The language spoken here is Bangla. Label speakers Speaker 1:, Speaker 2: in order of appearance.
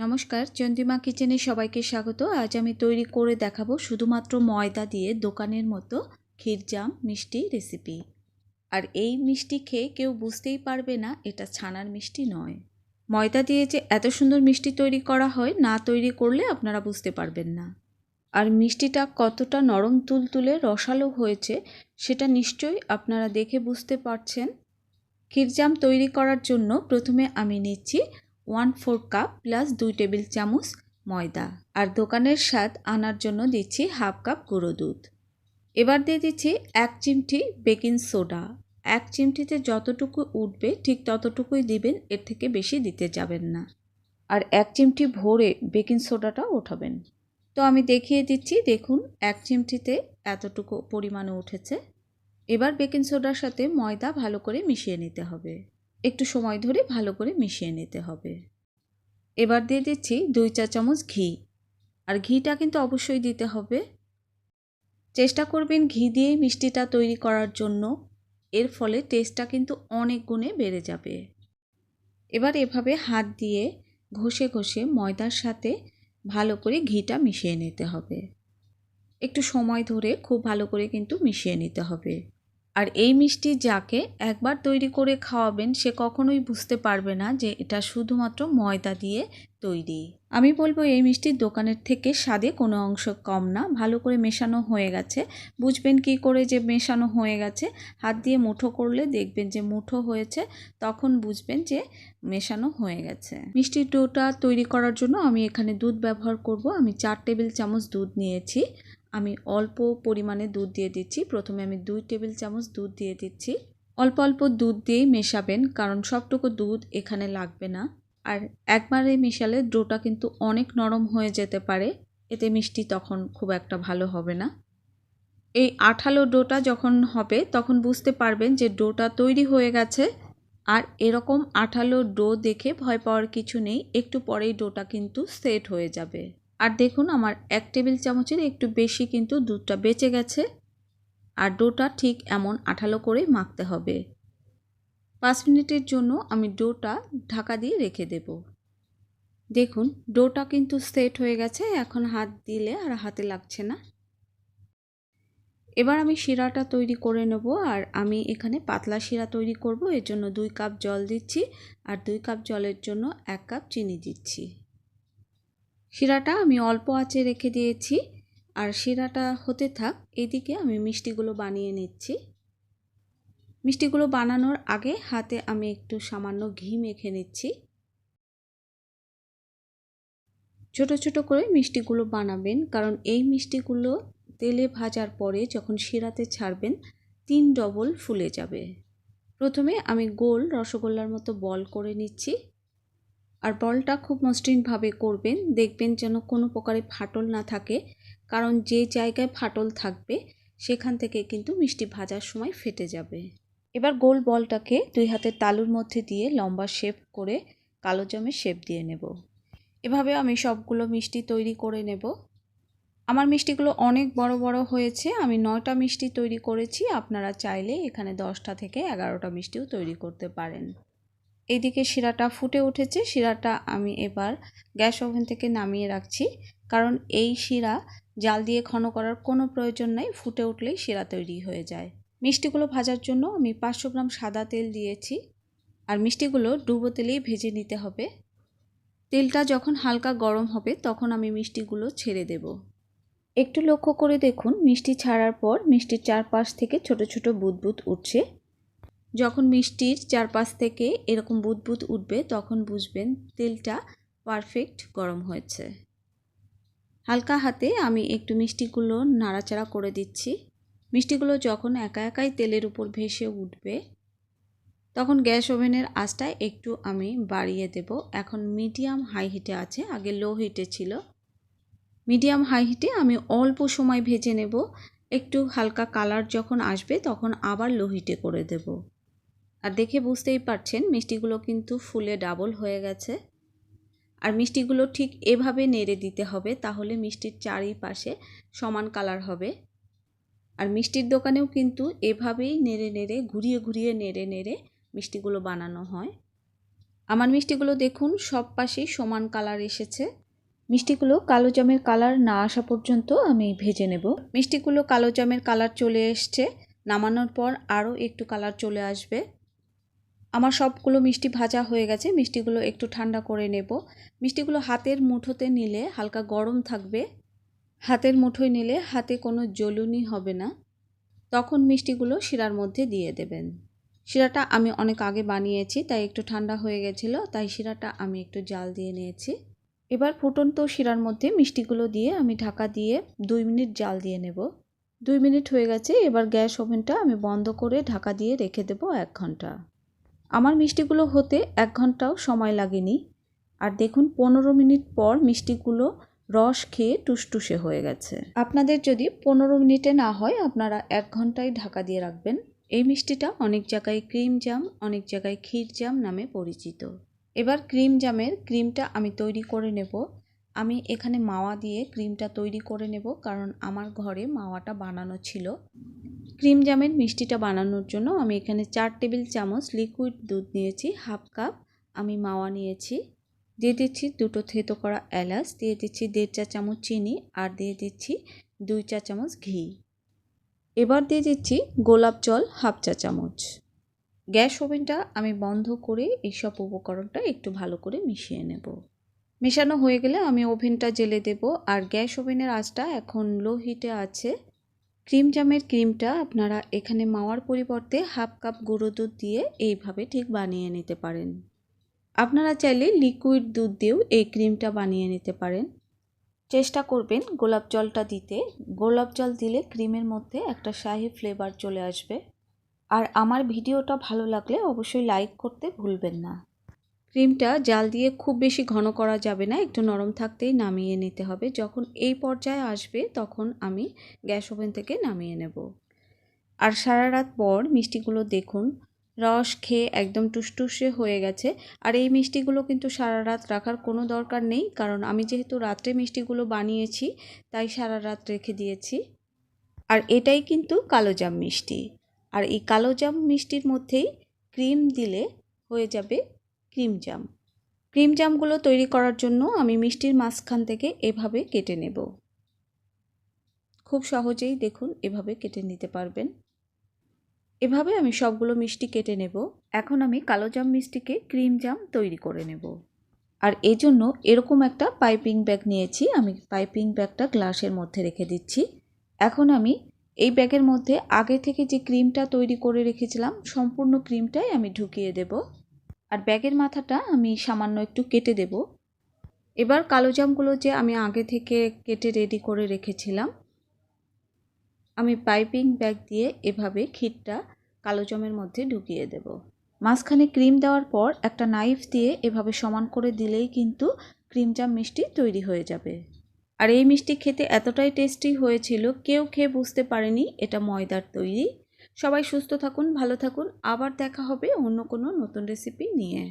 Speaker 1: নমস্কার, চন্দ্রিমা কিচেনে সবাইকে স্বাগত। আজ আমি তৈরি করে দেখাবো শুধুমাত্র ময়দা দিয়ে দোকানের মতো ক্ষীরজাম মিষ্টি রেসিপি। আর এই মিষ্টি খেয়ে কেউ বুঝতেই পারবে না, এটা ছানার মিষ্টি নয়। ময়দা দিয়ে যে এত সুন্দর মিষ্টি তৈরি করা হয়, না তৈরি করলে আপনারা বুঝতে পারবেন না। আর মিষ্টিটা কতটা নরম তুলতুলে রসালো হয়েছে, সেটা নিশ্চয়ই আপনারা দেখে বুঝতে পারছেন। ক্ষীরজাম তৈরি করার জন্য প্রথমে আমি নিচ্ছি ওয়ান ফোর কাপ প্লাস দুই টেবিল চামচ ময়দা আর দোকানের স্বাদ আনার জন্য দিচ্ছি হাফ কাপ গুঁড়ো দুধ। এবার দিয়ে দিচ্ছি এক চিমটি বেকিং সোডা। এক চিমটিতে যতটুকু উঠবে ঠিক ততটুকুই দিবেন, এর থেকে বেশি দিতে যাবেন না। আর এক চিমটি ভরে বেকিং সোডাটা ওঠাবেন। তো আমি দেখিয়ে দিচ্ছি, দেখুন এক চিমটিতে এতটুকু পরিমাণে উঠেছে। এবার বেকিং সোডার সাথে ময়দা ভালো করে মিশিয়ে নিতে হবে। একটু সময় ধরে ভালো করে মিশিয়ে নিতে হবে। এবার দিয়ে দিচ্ছি দুই চা চামচ ঘি। আর ঘিটা কিন্তু অবশ্যই দিতে হবে। চেষ্টা করবেন ঘি দিয়েই মিষ্টিটা তৈরি করার জন্য। এর ফলে টেস্টটা কিন্তু অনেক গুণে বেড়ে যাবে। এবার এভাবে হাত দিয়ে ঘষে ঘষে ময়দার সাথে ভালো করে ঘিটা মিশিয়ে নিতে হবে। একটু সময় ধরে খুব ভালো করে কিন্তু মিশিয়ে নিতে হবে। আর এই মিষ্টি যাকে একবার তৈরি করে খাওয়াবেন, সে কখনোই বুঝতে পারবে না যে এটা শুধুমাত্র ময়দা দিয়ে তৈরি। আমি বলব এই মিষ্টির দোকানের থেকে স্বাদে কোনো অংশ কম না, ভালো করে মেশানো হয়ে গেছে। বুঝবেন কি করে যে মেশানো হয়ে গেছে। হাত দিয়ে মুঠো করলে দেখবেন যে মুঠো হয়েছে, তখন বুঝবেন যে মেশানো হয়ে গেছে। মিষ্টির ডোটা তৈরি করার জন্য আমি এখানে দুধ ব্যবহার করব। আমি চার টেবিল চামচ দুধ নিয়েছি। আমি অল্প পরিমাণে দুধ দিয়ে দিচ্ছি। প্রথমে আমি দুই টেবিল চামচ দুধ দিয়ে দিচ্ছি। অল্প অল্প দুধ দিয়েই মেশাবেন, কারণ সবটুকু দুধ এখানে লাগবে না। আর একবারে মেশালে ডোটা কিন্তু অনেক নরম হয়ে যেতে পারে, এতে মিষ্টি তখন খুব একটা ভালো হবে না। এই আঠালো ডোটা যখন হবে, তখন বুঝতে পারবেন যে ডোটা তৈরি হয়ে গেছে। আর এরকম আঠালো ডো দেখে ভয় পাওয়ার কিছু নেই, একটু পরেই ডোটা কিন্তু সেট হয়ে যাবে। আর দেখুন আমার এক টেবিল চামচের একটু বেশি কিন্তু দুধটা বেঁচে গেছে। আর ডোটা ঠিক এমন আঠালো করে মাখতে হবে। পাঁচ মিনিটের জন্য আমি ডোটা ঢাকা দিয়ে রেখে দেব। দেখুন, ডোটা কিন্তু সেট হয়ে গেছে, এখন হাত দিলে আর হাতে লাগছে না। এবার আমি শিরাটা তৈরি করে নেব, আর আমি এখানে পাতলা শিরা তৈরি করব। এর জন্য দুই কাপ জল দিচ্ছি, আর দুই কাপ জলের জন্য এক কাপ চিনি দিচ্ছি। শিরাটা আমি অল্প আঁচে রেখে দিয়েছি। আর শিরাটা হতে থাক, এদিকে আমি মিষ্টিগুলো বানিয়ে নিচ্ছি। মিষ্টিগুলো বানানোর আগে হাতে আমি একটু সামান্য ঘি মেখে নিচ্ছি। ছোট ছোট করে মিষ্টিগুলো বানাবেন, কারণ এই মিষ্টিগুলো তেলে ভাজার পরে যখন শিরাতে ছাড়বেন, তিন ডবল ফুলে যাবে। প্রথমে আমি গোল রসগোল্লার মতো বল করে নিচ্ছি। আর বলটা খুব মসৃণভাবে করবেন। দেখবেন যেন কোনো প্রকারে ফাটল না থাকে। কারণ যে জায়গায় ফাটল থাকবে, সেখান থেকে কিন্তু মিষ্টি ভাজার সময় ফেটে যাবে। এবার গোল বলটাকে দুই হাতের তালুর মধ্যে দিয়ে লম্বা শেপ করে কালো জামের শেপ দিয়ে নেব। এভাবে আমি সবগুলো মিষ্টি তৈরি করে নেব। আমার মিষ্টিগুলো অনেক বড় বড় হয়েছে। আমি নয়টা মিষ্টি তৈরি করেছি। আপনারা চাইলে এখানে দশটা থেকে এগারোটা মিষ্টিও তৈরি করতে পারেন। এইদিকে শিরাটা ফুটে উঠেছে, শিরাটা আমি এবার গ্যাস ওভেন থেকে নামিয়ে রাখছি। কারণ এই শিরা জাল দিয়ে ঘন করার কোনো প্রয়োজন নেই, ফুটে উঠলেই শিরা তৈরি হয়ে যায়। মিষ্টিগুলো ভাজার জন্য আমি পাঁচশো গ্রাম সাদা তেল দিয়েছি আর মিষ্টিগুলো ডুবো তেলেই ভেজে নিতে হবে। তেলটা যখন হালকা গরম হবে তখন আমি মিষ্টিগুলো ছেড়ে দেব। একটু লক্ষ্য করে দেখুন, মিষ্টি ছাড়ার পর মিষ্টির চারপাশ থেকে ছোট ছোট বুদবুদ উঠছে। যখন মিষ্টির চারপাশ থেকে এরকম বুদবুদ উঠবে, তখন বুঝবেন তেলটা পারফেক্ট গরম হয়েছে। হালকা হাতে আমি একটু মিষ্টিগুলো নাড়াচাড়া করে দিচ্ছি। মিষ্টিগুলো যখন একা একাই তেলের উপর ভেসে উঠবে, তখন গ্যাস ওভেনের আঁচটা একটু আমি বাড়িয়ে দেব। এখন মিডিয়াম হাই হিটে আছে, আগে লো হিটে ছিল। মিডিয়াম হাই হিটে আমি অল্প সময় ভেজে নেব। একটু হালকা কালার যখন আসবে, তখন আবার লো হিটে করে দেব। আর দেখে বুঝতেই পারছেন মিষ্টিগুলো কিন্তু ফুলে ডাবল হয়ে গেছে। আর মিষ্টিগুলো ঠিক এভাবে নেড়ে দিতে হবে, তাহলে মিষ্টির চারিপাশে সমান কালার হবে। আর মিষ্টির দোকানেও কিন্তু এভাবেই নেড়ে নেড়ে, ঘুরিয়ে ঘুরিয়ে নেড়ে নেড়ে মিষ্টিগুলো বানানো হয়। আমার মিষ্টিগুলো দেখুন, সব পাশেই সমান কালার এসেছে। মিষ্টিগুলো কালো জামের কালার না আসা পর্যন্ত আমি ভেজে নেব। মিষ্টিগুলো কালো জামের কালার চলে এসছে, নামানোর পর আরও একটু কালার চলে আসবে। আমার সবগুলো মিষ্টি ভাজা হয়ে গেছে। মিষ্টিগুলো একটু ঠান্ডা করে নেব। মিষ্টিগুলো হাতের মুঠোতে নিলে হালকা গরম থাকবে। হাতের মুঠোয় নিলে হাতে কোনো জ্বলুনি হবে না। তখন মিষ্টিগুলো শিরার মধ্যে দিয়ে দেবেন। শিরাটা আমি অনেক আগে বানিয়েছি, তাই একটু ঠান্ডা হয়ে গেছিল, তাই শিরাটা আমি একটু জাল দিয়ে নিয়েছি। এবার ফুটন্ত শিরার মধ্যে মিষ্টিগুলো দিয়ে আমি ঢাকা দিয়ে দুই মিনিট জাল দিয়ে নেব। দুই মিনিট হয়ে গেছে, এবার গ্যাস ওভেনটা আমি বন্ধ করে ঢাকা দিয়ে রেখে দেবো এক ঘণ্টা। আমার মিষ্টিগুলো হতে এক ঘন্টাও সময় লাগেনি। আর দেখুন, পনেরো মিনিট পর মিষ্টিগুলো রস খেয়ে টুসটুসে হয়ে গেছে। আপনাদের যদি পনেরো মিনিটে না হয়, আপনারা এক ঘন্টায় ঢাকা দিয়ে রাখবেন। এই মিষ্টিটা অনেক জায়গায় ক্রিম জাম, অনেক জায়গায় ক্ষীর জাম নামে পরিচিত। এবার ক্রিম জামের ক্রিমটা আমি তৈরি করে নেব। আমি এখানে মাওয়া দিয়ে ক্রিমটা তৈরি করে নেব, কারণ আমার ঘরে মাওয়াটা বানানো ছিল। ক্রিম জামের মিষ্টিটা বানানোর জন্য আমি এখানে চার টেবিল চামচ লিকুইড দুধ নিয়েছি, হাফ কাপ আমি মাওয়া নিয়েছি। দিয়ে দিচ্ছি দুটো থেতো করা এলাচ, দিয়ে দিচ্ছি দেড় চা চামচ চিনি আর দিয়ে দিচ্ছি দুই চা চামচ ঘি। এবার দিয়ে দিচ্ছি গোলাপ জল, হাফ চা চামচ। গ্যাস ওভেনটা আমি বন্ধ করে এইসব উপকরণটা একটু ভালো করে মিশিয়ে নেব। মেশানো হয়ে গেলে আমি ওভেনটা জেলে দেব। আর গ্যাস ওভেনের আঁচটা এখন লো হিটে আছে। ক্রিম জামের ক্রিমটা আপনারা এখানে মাওয়ার পরিবর্তে হাফ কাপ গুঁড়ো দুধ দিয়ে এইভাবে ঠিক বানিয়ে নিতে পারেন। আপনারা চাইলে লিকুইড দুধ দিয়েও এই ক্রিমটা বানিয়ে নিতে পারেন। চেষ্টা করবেন গোলাপ জলটা দিতে। গোলাপ জল দিলে ক্রিমের মধ্যে একটা শাহি ফ্লেভার চলে আসবে। আর আমার ভিডিওটা ভালো লাগলে অবশ্যই লাইক করতে ভুলবেন না। ক্রিমটা জাল দিয়ে খুব বেশি ঘন করা যাবে না, একটু নরম থাকতেই নামিয়ে নিতে হবে। যখন এই পর্যায়ে আসবে, তখন আমি গ্যাস ওভেন থেকে নামিয়ে নেব। আর সারা রাত পর মিষ্টিগুলো দেখুন, রস খেয়ে একদম টুসটুসে হয়ে গেছে। আর এই মিষ্টিগুলো কিন্তু সারা রাত রাখার কোনো দরকার নেই, কারণ আমি যেহেতু রাত্রে মিষ্টিগুলো বানিয়েছি, তাই সারা রাত রেখে দিয়েছি। আর এটাই কিন্তু কালোজাম মিষ্টি। আর এই কালোজাম মিষ্টির মধ্যেই ক্রিম দিলে হয়ে যাবে ক্রিম জাম। ক্রিম জামগুলো তৈরি করার জন্য আমি মিষ্টির মাঝখান থেকে এভাবে কেটে নেব। খুব সহজেই দেখুন এভাবে কেটে নিতে পারবেন। এভাবে আমি সবগুলো মিষ্টি কেটে নেব। এখন আমি কালো জাম মিষ্টিকে ক্রিম জাম তৈরি করে নেব। আর এই জন্য এরকম একটা পাইপিং ব্যাগ নিয়েছি। আমি পাইপিং ব্যাগটা গ্লাসের মধ্যে রেখে দিচ্ছি। এখন আমি এই ব্যাগের মধ্যে আগে থেকে যে ক্রিমটা তৈরি করে রেখেছিলাম, সম্পূর্ণ ক্রিমটাই আমি ঢুকিয়ে দেব। আর ব্যাগের মাথাটা আমি সামান্য একটু কেটে দেব। এবার কালো জামগুলো যে আমি আগে থেকে কেটে রেডি করে রেখেছিলাম, আমি পাইপিং ব্যাগ দিয়ে এভাবে ক্ষীরটা কালো জামের মধ্যে ঢুকিয়ে দেব। মাঝখানে ক্রিম দেওয়ার পর একটা নাইফ দিয়ে এভাবে সমান করে দিলেই কিন্তু ক্রিম জাম মিষ্টি তৈরি হয়ে যাবে। আর এই মিষ্টি খেতে এতটাই টেস্টি হয়েছিল, কেউ খেয়ে বুঝতে পারেনি এটা ময়দার তৈরি। সবাই সুস্থ থাকুন ভালো থাকুন। আবার দেখা হবে অন্য কোনো নতুন রেসিপি নিয়ে।